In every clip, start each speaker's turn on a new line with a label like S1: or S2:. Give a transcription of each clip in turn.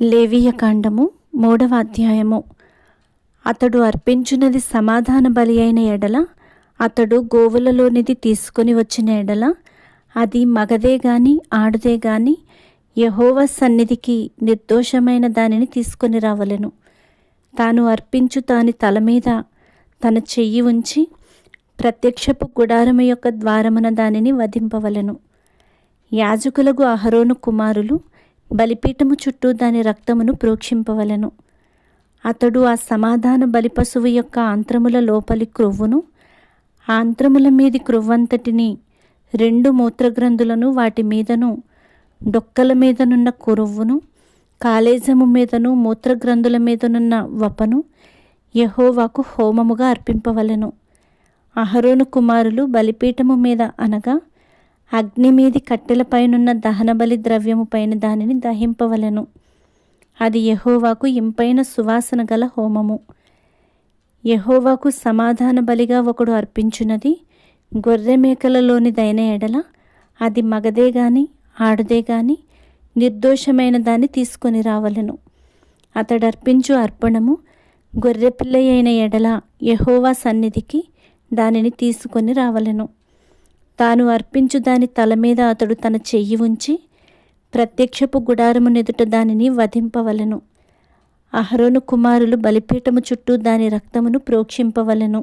S1: లేవియ కాండము మూడవ అధ్యాయము. అతడు అర్పించినది సమాధాన బలి అయిన ఎడల అతడు గోవులలోనిది తీసుకొని వచ్చిన ఎడల అది మగదే గాని ఆడదే గాని యహోవ సన్నిధికి నిర్దోషమైన దానిని తీసుకొని రావలెను. తాను అర్పించు తాని తల మీద తన చెయ్యి ఉంచి ప్రత్యక్షపు గుడారము యొక్క ద్వారమున దానిని వధింపవలెను. యాజకులకు అహరోను కుమారులు బలిపీఠము చుట్టూ దాని రక్తమును ప్రోక్షింపవలెను. అతడు ఆ సమాధాన బలిపశువు యొక్క ఆంత్రముల లోపలి క్రొవ్వును ఆంత్రముల మీది క్రొవ్వంతటిని రెండు మూత్రగ్రంథులను వాటి మీదను డొక్కల మీదనున్న కురువ్వును కాలేజము మీదను మూత్రగ్రంథుల మీదనున్న వపను యహోవాకు హోమముగా అర్పింపవలెను. అహరోను కుమారులు బలిపీఠము మీద అనగా అగ్ని మీది కట్టెలపైనున్న దహనబలి ద్రవ్యము పైన దానిని దహింపవలెను. అది యహోవాకు ఇంపైన సువాసన గల హోమము. యహోవాకు సమాధాన బలిగా ఒకడు అర్పించున్నది గొర్రె మేకలలోనిదైన ఎడల అది మగదే గాని ఆడదే గాని నిర్దోషమైన దాన్ని తీసుకొని రావలెను. అతడు అర్పించు అర్పణము గొర్రెపిల్ల అయిన ఎడల యహోవా సన్నిధికి దానిని తీసుకొని రావలెను. తాను అర్పించు దాని తల మీద అతడు తన చెయ్యి ఉంచి ప్రత్యక్షపు గుడారము నెదుట దానిని వధింపవలెను. అహరోను కుమారులు బలిపీఠము చుట్టూ దాని రక్తమును ప్రోక్షింపవలెను.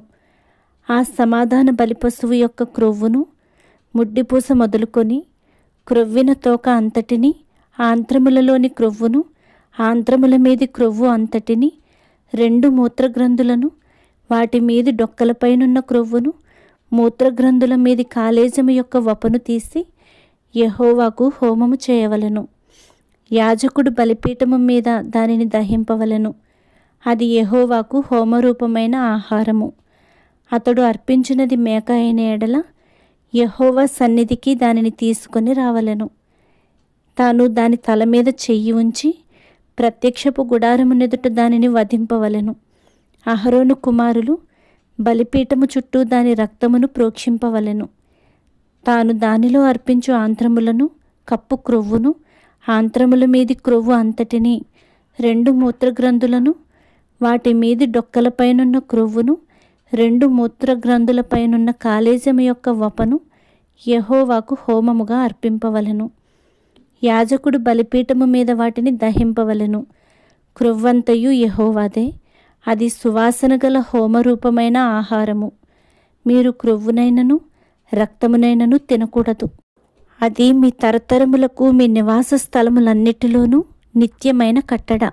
S1: ఆ సమాధాన బలిపశువు యొక్క క్రొవ్వును ముడ్డిపూస మొదలుకొని క్రొవ్విన తోక అంతటిని ఆంత్రములలోని క్రొవ్వును ఆంత్రముల మీది క్రొవ్వు అంతటిని రెండు మూత్రగ్రంథులను వాటి మీది డొక్కలపైనున్న క్రొవ్వును మూత్రగ్రంథుల మీది కాలేజము యొక్క వపను తీసి యహోవాకు హోమము చేయవలెను. యాజకుడు బలిపీఠము మీద దానిని దహింపవలెను. అది యహోవాకు హోమరూపమైన ఆహారము. అతడు అర్పించినది మేక అయిన ఎడల యహోవా సన్నిధికి దానిని తీసుకొని రావలెను. తాను దాని తల మీద చెయ్యి ఉంచి ప్రత్యక్షపు గుడారమునెదుట దానిని వధింపవలెను. అహరోను కుమారులు బలిపీఠము చుట్టూ దాని రక్తమును ప్రోక్షింపవలెను. తాను దానిలో అర్పించు ఆంత్రములను కప్పు క్రొవ్వును ఆంత్రముల మీది క్రొవ్వు అంతటిని రెండు మూత్రగ్రంథులను వాటి మీది డొక్కలపైనున్న క్రొవ్వును రెండు మూత్రగ్రంథులపైనున్న కాలేజము యొక్క వపను యహోవాకు హోమముగా అర్పింపవలెను. యాజకుడు బలిపీఠము మీద వాటిని దహింపవలెను. క్రొవ్వంతయు యహోవాదే. అది సువాసన గల హోమరూపమైన ఆహారము. మీరు క్రొవ్వునైనను రక్తమునైనను తినకూడదు. అది మీ తరతరములకు మీ నివాస స్థలములన్నిటిలోనూ నిత్యమైన కట్టడ.